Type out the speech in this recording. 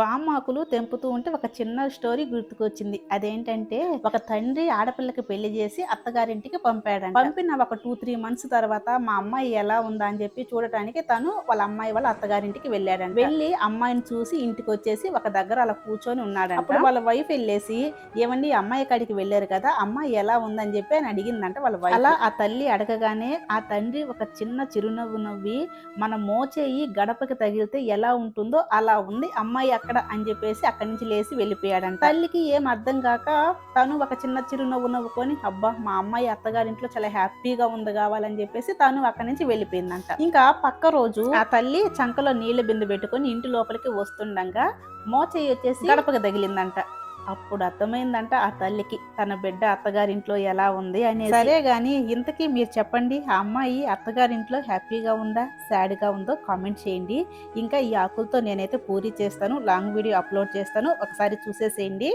వామాకులు తెంపుతూ ఉంటే ఒక చిన్న స్టోరీ గుర్తుకొచ్చింది. అదేంటంటే ఒక తండ్రి ఆడపిల్లకి పెళ్ళి చేసి అత్తగారింటికి పంపాడు పంపిన ఒక టూ త్రీ మంత్స్ తర్వాత మా అమ్మాయి ఎలా ఉందా అని చెప్పి చూడటానికి తను వాళ్ళ అమ్మాయి వాళ్ళ అత్తగారింటికి వెళ్ళాడంట. వెళ్ళి అమ్మాయిని చూసి ఇంటికి వచ్చేసి ఒక దగ్గర అలా కూర్చొని ఉన్నాడు అప్పుడు వాళ్ళ వైఫ్ వెళ్ళేసి ఏమండి అమ్మాయి కాడికి వెళ్ళారు కదా అమ్మాయి ఎలా ఉందని చెప్పి అని అడిగిందంట వాళ్ళ వైఫ్. అలా ఆ తల్లి అడగగానే ఆ తండ్రి ఒక చిన్న చిరునవ్వు నవ్వి మన మోచేయి గడపకి తగిలితే ఎలా ఉంటుందో అలా ఉంది అమ్మాయి అక్కడ అని చెప్పేసి అక్కడి నుంచి లేచి వెళ్ళిపోయాడంట. తల్లికి ఏం అర్థం కాక తను ఒక చిన్న చిరునవ్వు నవ్వుకొని అబ్బా మా అమ్మాయి అత్తగారింట్లో చాలా హ్యాపీగా ఉంది కావాలని చెప్పేసి తను అక్కడి నుంచి వెళ్ళిపోయిందంట. ఇంకా పక్క రోజు ఆ తల్లి చంకలో నీళ్ళ బిందు పెట్టుకొని ఇంటి లోపలికి వస్తుండగా మోచేయి వచ్చేసి గడపకి తగిలిందంట. అప్పుడు అర్థమైందంట ఆ తల్లికి తన బిడ్డ అత్తగారింట్లో ఎలా ఉంది అని సరే గాని ఇంతకీ మీరు చెప్పండి ఆ అమ్మాయి అత్తగారింట్లో హ్యాపీగా ఉందా సాడ్గా ఉందో కామెంట్ చేయండి. ఇంకా ఈ ఆకులతో నేనైతే పూరి చేస్తాను లాంగ్ వీడియో అప్లోడ్ చేస్తాను ఒకసారి చూసేసేయండి.